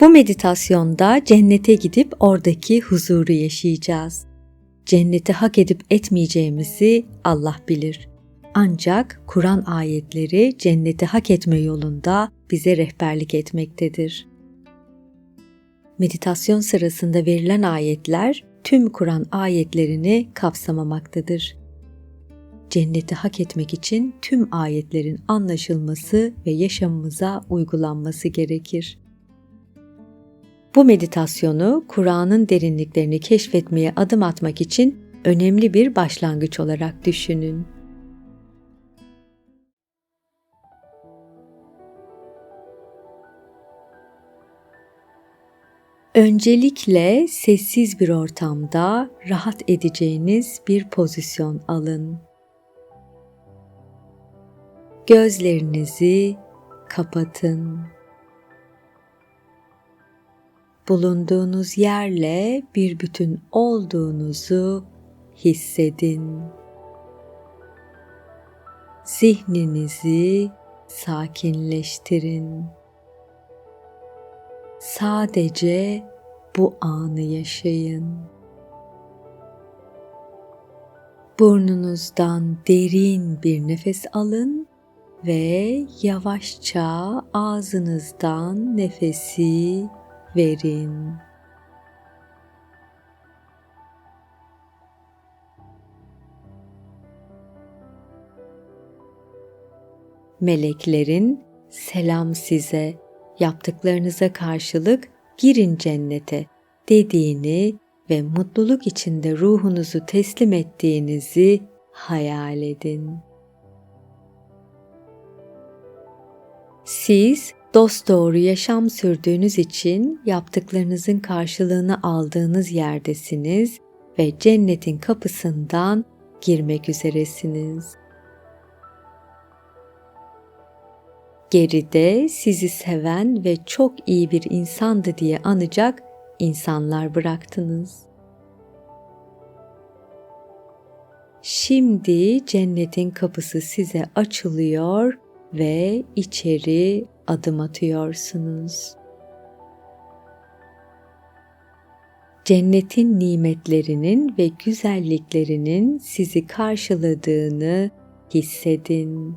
Bu meditasyonda cennete gidip oradaki huzuru yaşayacağız. Cenneti hak edip etmeyeceğimizi Allah bilir. Ancak Kur'an ayetleri cenneti hak etme yolunda bize rehberlik etmektedir. Meditasyon sırasında verilen ayetler tüm Kur'an ayetlerini kapsamamaktadır. Cenneti hak etmek için tüm ayetlerin anlaşılması ve yaşamımıza uygulanması gerekir. Bu meditasyonu Kur'an'ın derinliklerini keşfetmeye adım atmak için önemli bir başlangıç olarak düşünün. Öncelikle sessiz bir ortamda rahat edeceğiniz bir pozisyon alın. Gözlerinizi kapatın. Bulunduğunuz yerle bir bütün olduğunuzu hissedin. Zihninizi sakinleştirin. Sadece bu anı yaşayın. Burnunuzdan derin bir nefes alın ve yavaşça ağzınızdan nefesi verin. Meleklerin selam size yaptıklarınıza karşılık girin cennete dediğini ve mutluluk içinde ruhunuzu teslim ettiğinizi hayal edin. Siz dost doğru yaşam sürdüğünüz için yaptıklarınızın karşılığını aldığınız yerdesiniz ve cennetin kapısından girmek üzeresiniz. Geride sizi seven ve çok iyi bir insandı diye anacak insanlar bıraktınız. Şimdi cennetin kapısı size açılıyor ve içeri adım atıyorsunuz. Cennetin nimetlerinin ve güzelliklerinin sizi karşıladığını hissedin.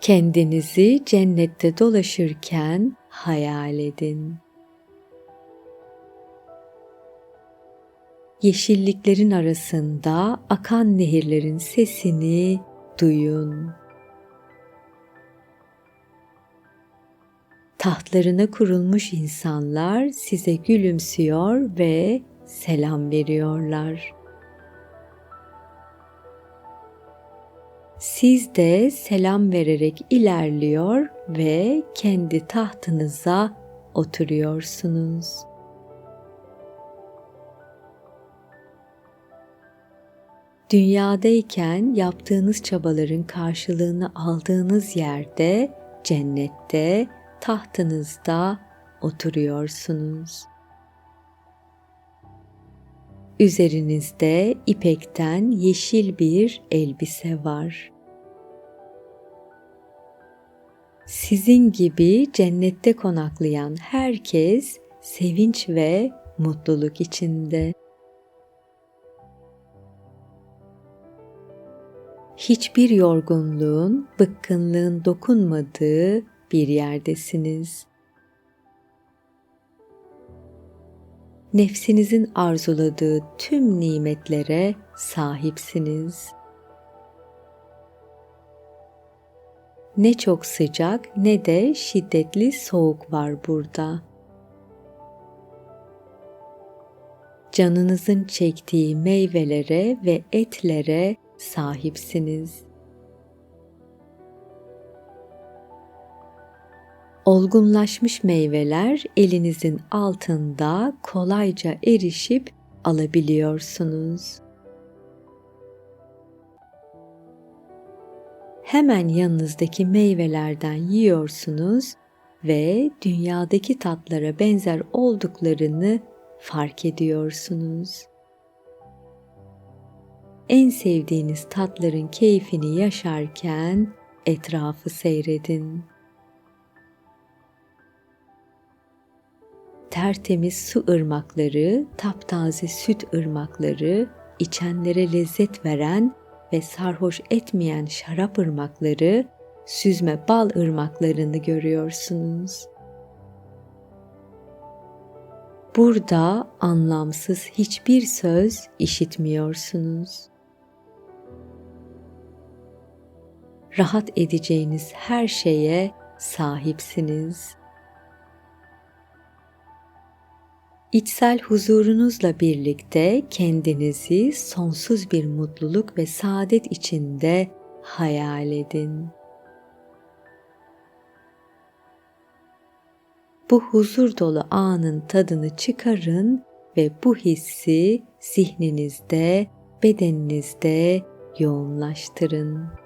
Kendinizi cennette dolaşırken hayal edin. Yeşilliklerin arasında akan nehirlerin sesini duyun. Tahtlarına kurulmuş insanlar size gülümsüyor ve selam veriyorlar. Siz de selam vererek ilerliyor ve kendi tahtınıza oturuyorsunuz. Dünyadayken yaptığınız çabaların karşılığını aldığınız yerde, cennette, tahtınızda oturuyorsunuz. Üzerinizde ipekten yeşil bir elbise var. Sizin gibi cennette konaklayan herkes sevinç ve mutluluk içinde. Hiçbir yorgunluğun, bıkkınlığın dokunmadığı bir yerdesiniz. Nefsinizin arzuladığı tüm nimetlere sahipsiniz.'' Ne çok sıcak ne de şiddetli soğuk var burada. Canınızın çektiği meyvelere ve etlere sahipsiniz. Olgunlaşmış meyveler elinizin altında kolayca erişip alabiliyorsunuz. hemen yanınızdaki meyvelerden yiyorsunuz ve dünyadaki tatlara benzer olduklarını fark ediyorsunuz en sevdiğiniz tatların keyfini yaşarken etrafı seyredin. Tertemiz su ırmakları, taptaze süt ırmakları, içenlere lezzet veren ve sarhoş etmeyen şarap ırmakları, süzme bal ırmaklarını görüyorsunuz. Burada anlamsız hiçbir söz işitmiyorsunuz. Rahat edeceğiniz her şeye sahipsiniz. İçsel huzurunuzla birlikte kendinizi sonsuz bir mutluluk ve saadet içinde hayal edin. Bu huzur dolu anın tadını çıkarın ve bu hissi zihninizde, bedeninizde yoğunlaştırın.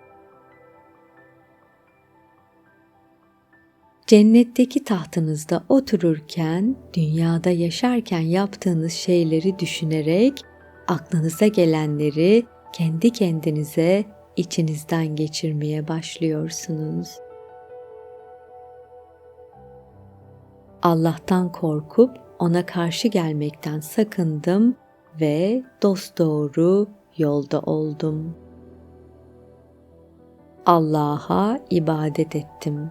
Cennetteki tahtınızda otururken, dünyada yaşarken yaptığınız şeyleri düşünerek aklınıza gelenleri kendi kendinize içinizden geçirmeye başlıyorsunuz. Allah'tan korkup ona karşı gelmekten sakındım ve dosdoğru yolda oldum. Allah'a ibadet ettim.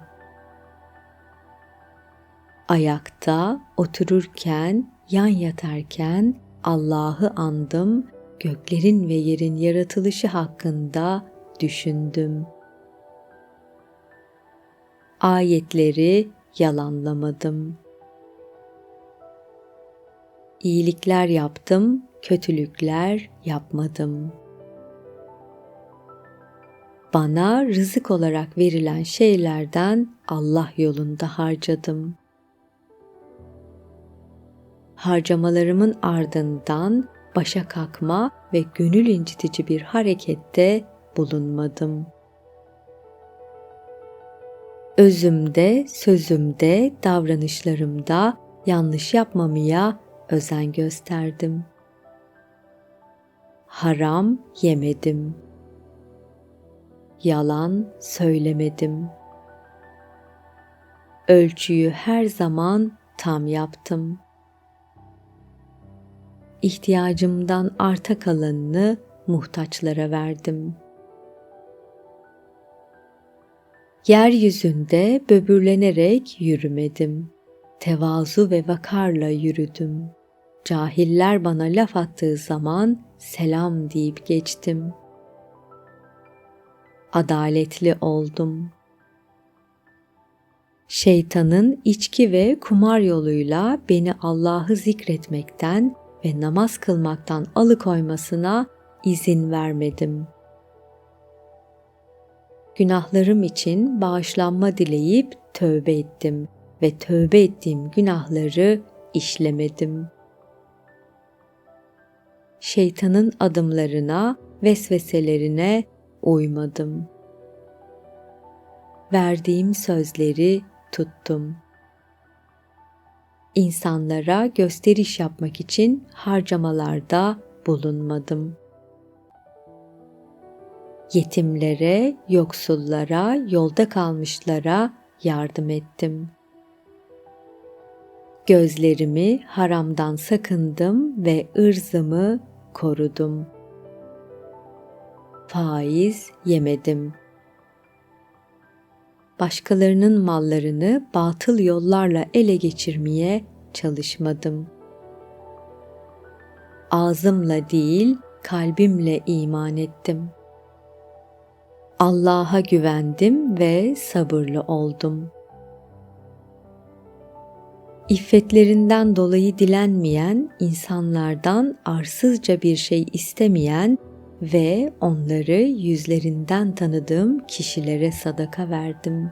Ayakta, otururken, yan yatarken Allah'ı andım, göklerin ve yerin yaratılışı hakkında düşündüm. Ayetleri yalanlamadım. İyilikler yaptım, kötülükler yapmadım. Bana rızık olarak verilen şeylerden Allah yolunda harcadım. Harcamalarımın ardından başa kalkma ve gönül incitici bir harekette bulunmadım.'' özümde, sözümde, davranışlarımda yanlış yapmamaya özen gösterdim. Haram yemedim. Yalan söylemedim. Ölçüyü her zaman tam yaptım. İhtiyacımdan arta kalanını muhtaçlara verdim.'' Yeryüzünde böbürlenerek yürümedim. Tevazu ve vakarla yürüdüm. Cahiller bana laf attığı zaman selam deyip geçtim. Adaletli oldum. Şeytanın içki ve kumar yoluyla beni Allah'ı zikretmekten ve namaz kılmaktan alıkoymasına izin vermedim.'' günahlarım için bağışlanma dileyip tövbe ettim ve tövbe ettiğim günahları işlemedim. Şeytanın adımlarına, vesveselerine uymadım. Verdiğim sözleri tuttum. İnsanlara gösteriş yapmak için harcamalarda bulunmadım.'' yetimlere, yoksullara, yolda kalmışlara yardım ettim. Gözlerimi haramdan sakındım ve ırzımı korudum. Faiz yemedim. Başkalarının mallarını batıl yollarla ele geçirmeye çalışmadım. Ağzımla değil, kalbimle iman ettim.'' Allah'a güvendim ve sabırlı oldum. İffetlerinden dolayı dilenmeyen, insanlardan arsızca bir şey istemeyen ve onları yüzlerinden tanıdığım kişilere sadaka verdim.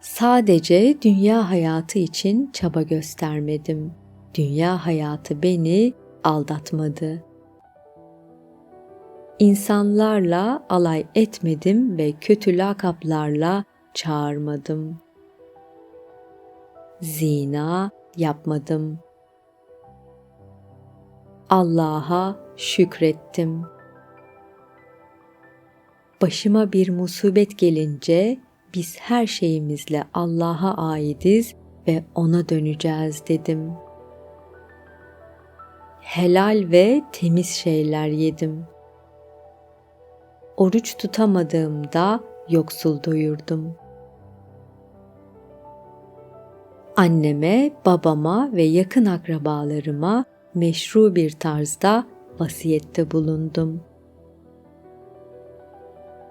Sadece dünya hayatı için çaba göstermedim. Dünya hayatı beni aldatmadı.'' İnsanlarla alay etmedim ve kötü lakaplarla çağırmadım. Zina yapmadım. Allah'a şükrettim. Başıma bir musibet gelince biz her şeyimizle Allah'a aidiz ve ona döneceğiz dedim. Helal ve temiz şeyler yedim. Oruç tutamadığımda yoksul doyurdum. Anneme, babama ve yakın akrabalarıma meşru bir tarzda vasiyette bulundum.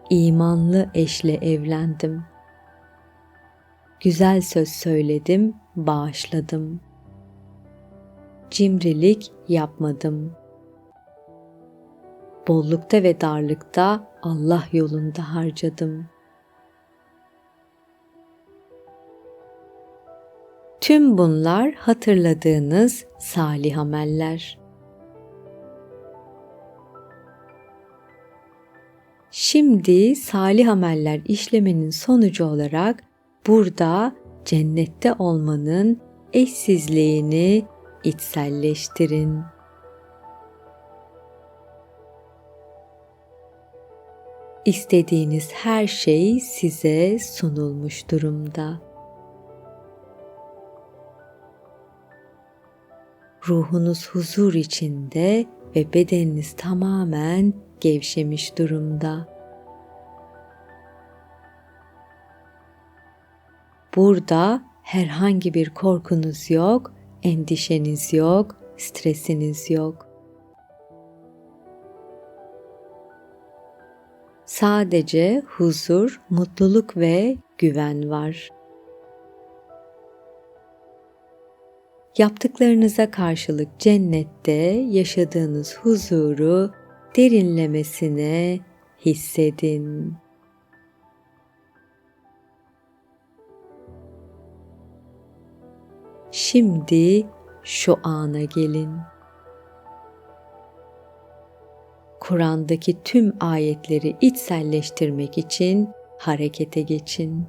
İmanlı eşle evlendim. Güzel söz söyledim, bağışladım. Cimrilik yapmadım. Bollukta ve darlıkta Allah yolunda harcadım. Tüm bunlar hatırladığınız salih ameller. Şimdi salih ameller işlemenin sonucu olarak burada cennette olmanın eşsizliğini içselleştirin. İstediğiniz her şey size sunulmuş durumda. Ruhunuz huzur içinde ve bedeniniz tamamen gevşemiş durumda. Burada herhangi bir korkunuz yok, endişeniz yok, stresiniz yok. Sadece huzur, mutluluk ve güven var. Yaptıklarınıza karşılık cennette yaşadığınız huzuru derinlemesine hissedin. Şimdi şu ana gelin. Kur'an'daki tüm ayetleri içselleştirmek için harekete geçin.